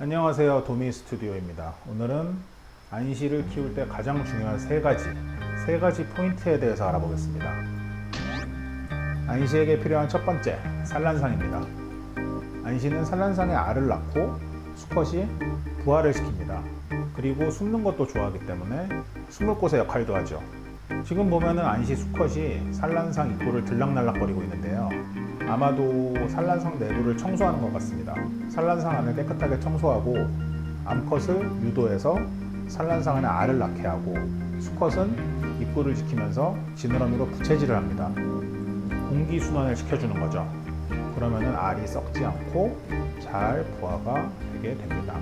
안녕하세요. 도미 스튜디오입니다. 오늘은 안시를 키울 때 가장 중요한 세 가지 세 가지 포인트에 대해서 알아보겠습니다. 안시에게 필요한 첫 번째 산란상입니다. 안시는 산란상에 알을 낳고 수컷이 부화를 시킵니다. 그리고 숨는 것도 좋아하기 때문에 숨을 곳의 역할도 하죠. 지금 보면은 안시 수컷이 산란상 입구를 들락날락거리고 있는데요. 아마도 산란상 내부를 청소하는 것 같습니다. 산란상 안을 깨끗하게 청소하고 암컷을 유도해서 산란상 안에 알을 낳게 하고 수컷은 입구를 지키면서 지느러미로 부채질을 합니다. 공기 순환을 시켜주는 거죠. 그러면은 알이 썩지 않고 잘 부화가 되게 됩니다.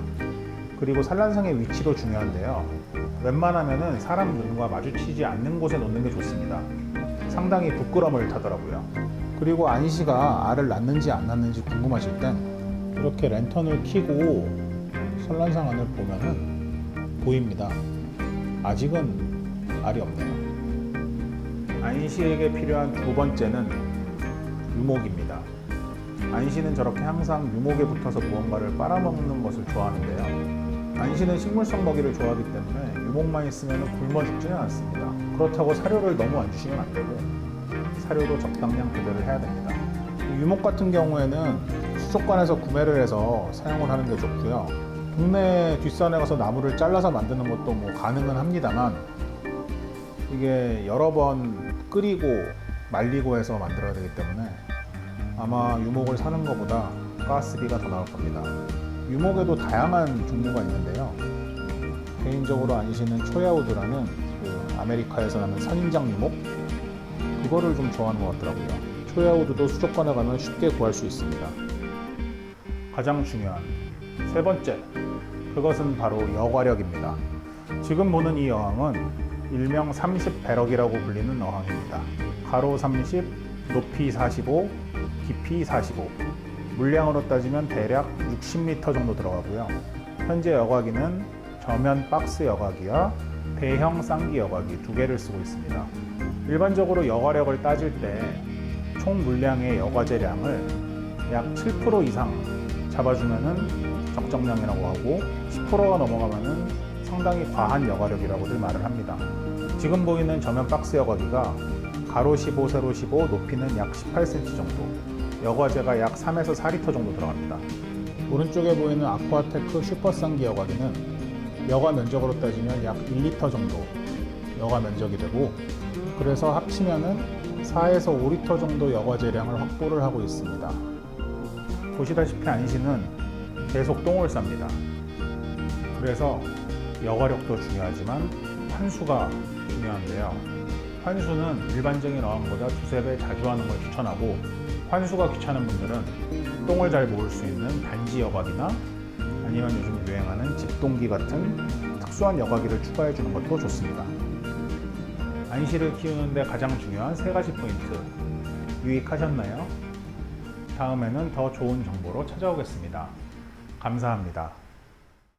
그리고 산란상의 위치도 중요한데요. 웬만하면은 사람 눈과 마주치지 않는 곳에 놓는 게 좋습니다. 상당히 부끄럼을 타더라고요. 그리고 안시가 알을 낳는지 안 낳는지 궁금하실 땐 이렇게 랜턴을 켜고 산란상 안을 보면은 보입니다. 아직은 알이 없네요. 안시에게 필요한 두 번째는 유목입니다. 안시는 저렇게 항상 유목에 붙어서 무언가를 빨아먹는 것을 좋아하는데요. 안시는 식물성 먹이를 좋아하기 때문에 유목만 있으면 굶어 죽지는 않습니다. 그렇다고 사료를 너무 안 주시면 안 되고 사료도 적당량 구별을 해야 됩니다. 이 유목 같은 경우에는 수족관에서 구매를 해서 사용을 하는 게 좋고요. 동네 뒷산에 가서 나무를 잘라서 만드는 것도 뭐 가능은 합니다만 이게 여러 번 끓이고 말리고 해서 만들어야 되기 때문에 아마 유목을 사는 것보다 가스비가 더 나올 겁니다. 유목에도 다양한 종류가 있는데요. 개인적으로 안시는 초야우드라는 그 아메리카에서 나는 선인장 유목 그거를 좀 좋아하는 것 같더라고요. 초야우드도 수족관에 가면 쉽게 구할 수 있습니다. 가장 중요한 세 번째 그것은 바로 여과력입니다. 지금 보는 이 여왕은 일명 30배럭이라고 불리는 어항입니다. 가로 30, 높이 45, 깊이 45. 물량으로 따지면 대략 60m 정도 들어가고요. 현재 여과기는 저면 박스 여과기와 대형 쌍기 여과기 두 개를 쓰고 있습니다. 일반적으로 여과력을 따질 때 총 물량의 여과제량을 약 7% 이상 잡아주면은 적정량이라고 하고 10%가 넘어가면은 상당히 과한 여과력이라고들 말을 합니다. 지금 보이는 저면 박스 여과기가 가로 15, 세로 15, 높이는 약 18cm 정도, 여과제가 약 3에서 4리터 정도 들어갑니다. 오른쪽에 보이는 아쿠아테크 슈퍼쌍기 여과기는 여과 면적으로 따지면 약 1리터 정도 여과 면적이 되고 그래서 합치면은 4에서 5리터 정도 여과제량을 확보를 하고 있습니다. 보시다시피 안시는 계속 똥을 쌉니다. 그래서 여과력도 중요하지만 환수가 중요한데요. 환수는 일반적인 어항보다 두세 배 자주 하는 걸 추천하고 환수가 귀찮은 분들은 똥을 잘 모을 수 있는 단지 여과기나 아니면 요즘 유행하는 집동기 같은 특수한 여과기를 추가해 주는 것도 좋습니다. 안시를 키우는데 가장 중요한 세 가지 포인트 유익하셨나요? 다음에는 더 좋은 정보로 찾아오겠습니다. 감사합니다.